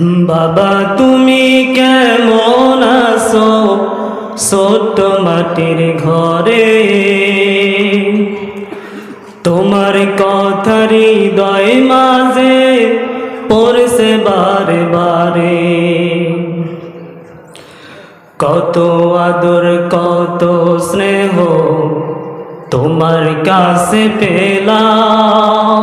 বাবা, তুমি কেমন আছো? ছোট্ট মাটির ঘরে। তোমার কথা হৃদয় মাঝে পড়ছে বারে বারে কত আদর, কত স্নেহ তোমার কাছে পেলাম।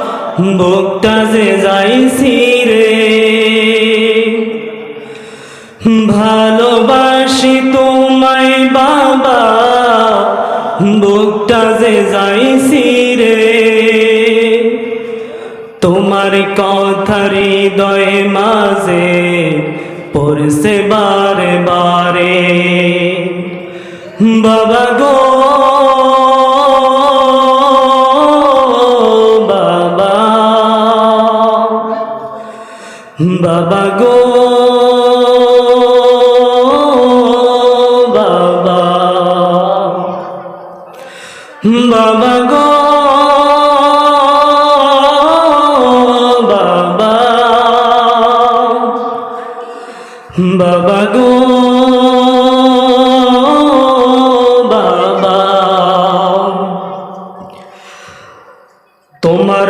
বুকটা যে যাইছি রে ভালোবাসি তোমায় বাবা, বুকটা যে যাইছি রে তোমার কথা হৃদয় মাঝে পড়ছে বারে বারে। বাবা গো বাবা গো বাবা। বাবা গো বাবা। বাবা গো বাবা। তোমার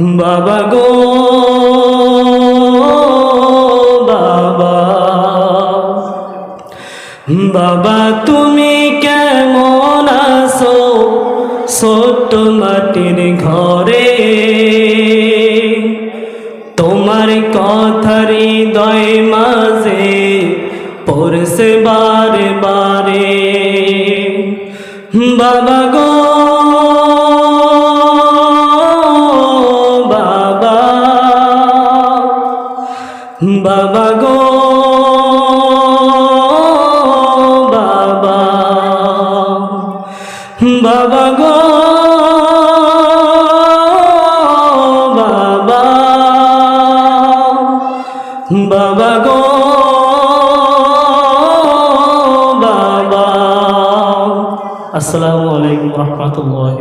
বাবা গো, বাবা। বাবা, তুমি কেমন আছো? ছোট্ট মাটির ঘরে। তোমার কথা হৃদয় মাঝে পড়ছে বারে বারে। বাবা গো বাবা। বাবা আসসালামু আলাইকুম রহমতুল্লাহ